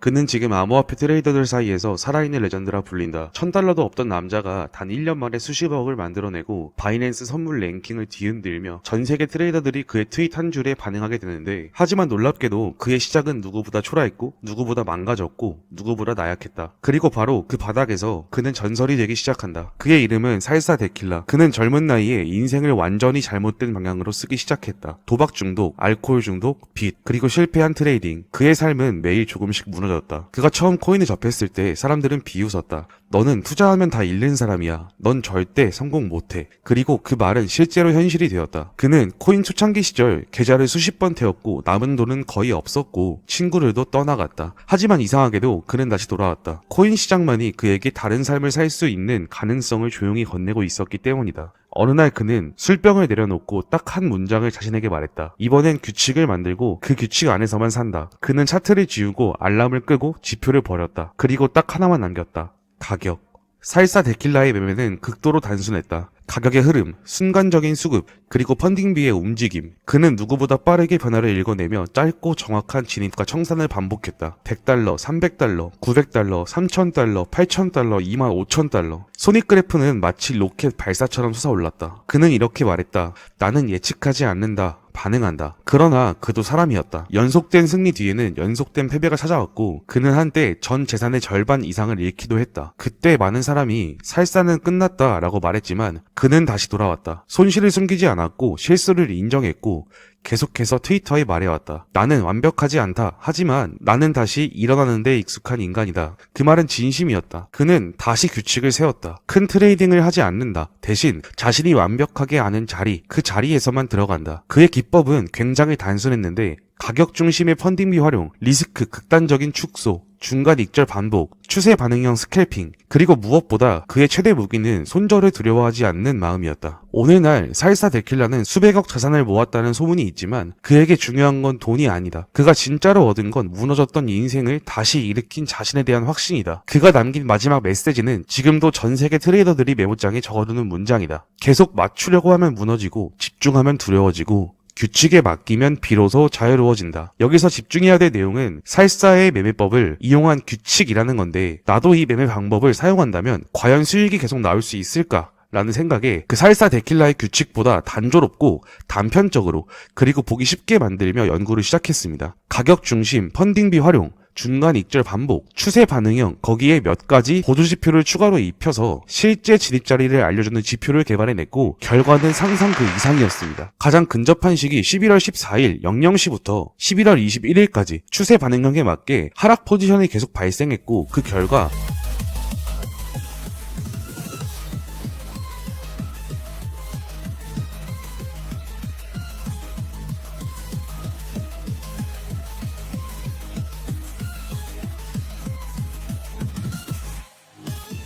그는 지금 암호화폐 트레이더들 사이에서 살아있는 레전드라 불린다. 1000달러도 없던 남자가 단 1년 만에 수십억을 만들어내고 바이낸스 선물 랭킹을 뒤흔들며 전 세계 트레이더들이 그의 트윗 한 줄에 반응하게 되는데 하지만 놀랍게도 그의 시작은 누구보다 초라했고 누구보다 망가졌고 누구보다 나약했다. 그리고 바로 그 바닥에서 그는 전설이 되기 시작한다. 그의 이름은 살사 데킬라. 그는 젊은 나이에 인생을 완전히 잘못된 방향으로 쓰기 시작했다. 도박 중독, 알코올 중독, 빚, 그리고 실패한 트레이딩. 그의 삶은 매일 조금씩 무너졌다. 그가 처음 코인을 접했을 때 사람들은 비웃었다. 너는 투자하면 다 잃는 사람이야. 넌 절대 성공 못해. 그리고 그 말은 실제로 현실이 되었다. 그는 코인 초창기 시절 계좌를 수십 번 태웠고 남은 돈은 거의 없었고 친구들도 떠나갔다. 하지만 이상하게도 그는 다시 돌아왔다. 코인 시장만이 그에게 다른 삶을 살 수 있는 가능성을 조용히 건네고 있었기 때문이다. 어느 날 그는 술병을 내려놓고 딱 한 문장을 자신에게 말했다. 이번엔 규칙을 만들고 그 규칙 안에서만 산다. 그는 차트를 지우고 알람을 끄고 지표를 버렸다. 그리고 딱 하나만 남겼다. 가격. 살사 데킬라의 매매는 극도로 단순했다. 가격의 흐름, 순간적인 수급, 그리고 펀딩비의 움직임. 그는 누구보다 빠르게 변화를 읽어내며 짧고 정확한 진입과 청산을 반복했다. 100달러, 300달러, 900달러, 3000달러, 8000달러, 25000달러. 손익 그래프는 마치 로켓 발사처럼 솟아올랐다. 그는 이렇게 말했다. 나는 예측하지 않는다. 반응한다. 그러나 그도 사람이었다. 연속된 승리 뒤에는 연속된 패배가 찾아왔고 그는 한때 전 재산의 절반 이상을 잃기도 했다. 그때 많은 사람이 살사는 끝났다 라고 말했지만 그는 다시 돌아왔다. 손실을 숨기지 않았고 실수를 인정했고 계속해서 트위터에 말해왔다. 나는 완벽하지 않다. 하지만 나는 다시 일어나는데 익숙한 인간이다. 그 말은 진심이었다. 그는 다시 규칙을 세웠다. 큰 트레이딩을 하지 않는다. 대신 자신이 완벽하게 아는 자리, 그 자리에서만 들어간다. 그의 기법은 굉장히 단순했는데 가격 중심의 펀딩비 활용, 리스크 극단적인 축소, 중간 익절 반복, 추세 반응형 스캘핑, 그리고 무엇보다 그의 최대 무기는 손절을 두려워하지 않는 마음이었다. 오늘날 살사 데킬라는 수백억 자산을 모았다는 소문이 있지만 그에게 중요한 건 돈이 아니다. 그가 진짜로 얻은 건 무너졌던 인생을 다시 일으킨 자신에 대한 확신이다. 그가 남긴 마지막 메시지는 지금도 전 세계 트레이더들이 메모장에 적어두는 문장이다. 계속 맞추려고 하면 무너지고 집중하면 두려워지고 규칙에 맡기면 비로소 자유로워진다. 여기서 집중해야 될 내용은 살사의 매매법을 이용한 규칙이라는 건데 나도 이 매매 방법을 사용한다면 과연 수익이 계속 나올 수 있을까? 라는 생각에 그 살사 데킬라의 규칙보다 단조롭고 단편적으로 그리고 보기 쉽게 만들며 연구를 시작했습니다. 가격 중심, 펀딩비 활용, 중간 익절 반복, 추세 반응형, 거기에 몇 가지 보조 지표를 추가로 입혀서 실제 진입 자리를 알려주는 지표를 개발해냈고 결과는 상상 그 이상이었습니다. 가장 근접한 시기 11월 14일 00시부터 11월 21일까지 추세 반응형에 맞게 하락 포지션이 계속 발생했고 그 결과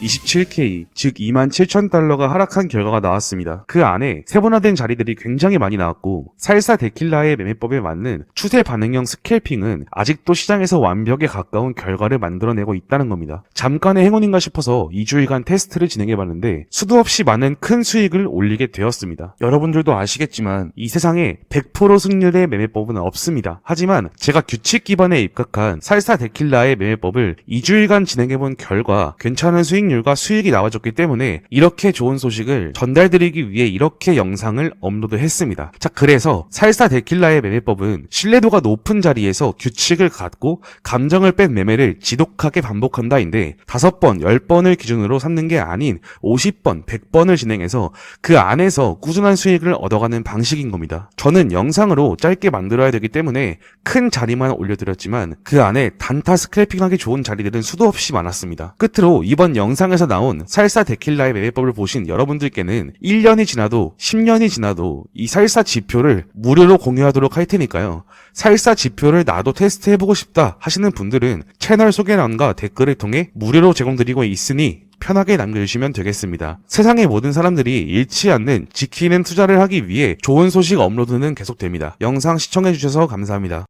27K, 즉 27,000달러가 하락한 결과가 나왔습니다. 그 안에 세분화된 자리들이 굉장히 많이 나왔고 살사 데킬라의 매매법에 맞는 추세 반응형 스캘핑은 아직도 시장에서 완벽에 가까운 결과를 만들어내고 있다는 겁니다. 잠깐의 행운인가 싶어서 2주일간 테스트를 진행해봤는데 수도 없이 많은 큰 수익을 올리게 되었습니다. 여러분들도 아시겠지만 이 세상에 100% 승률의 매매법은 없습니다. 하지만 제가 규칙 기반에 입각한 살사 데킬라의 매매법을 2주일간 진행해본 결과 괜찮은 수익률 과 수익이 나와줬기 때문에 이렇게 좋은 소식을 전달드리기 위해 이렇게 영상을 업로드했습니다. 자 그래서 살사 데킬라의 매매법은 신뢰도가 높은 자리에서 규칙을 갖고 감정을 뺀 매매를 지독하게 반복한다인데 5번, 10번을 기준으로 삼는 게 아닌 50번, 100번을 진행해서 그 안에서 꾸준한 수익을 얻어가는 방식인 겁니다. 저는 영상으로 짧게 만들어야 되기 때문에 큰 자리만 올려드렸지만 그 안에 단타 스크래핑하기 좋은 자리들은 수도 없이 많았습니다. 끝으로 이번 영상에서 나온 살사 데킬라의 매매법을 보신 여러분들께는 1년이 지나도 10년이 지나도 이 살사 지표를 무료로 공유하도록 할 테니까요. 살사 지표를 나도 테스트해보고 싶다 하시는 분들은 채널 소개란과 댓글을 통해 무료로 제공드리고 있으니 편하게 남겨주시면 되겠습니다. 세상의 모든 사람들이 잃지 않는 지키는 투자를 하기 위해 좋은 소식 업로드는 계속됩니다. 영상 시청해주셔서 감사합니다.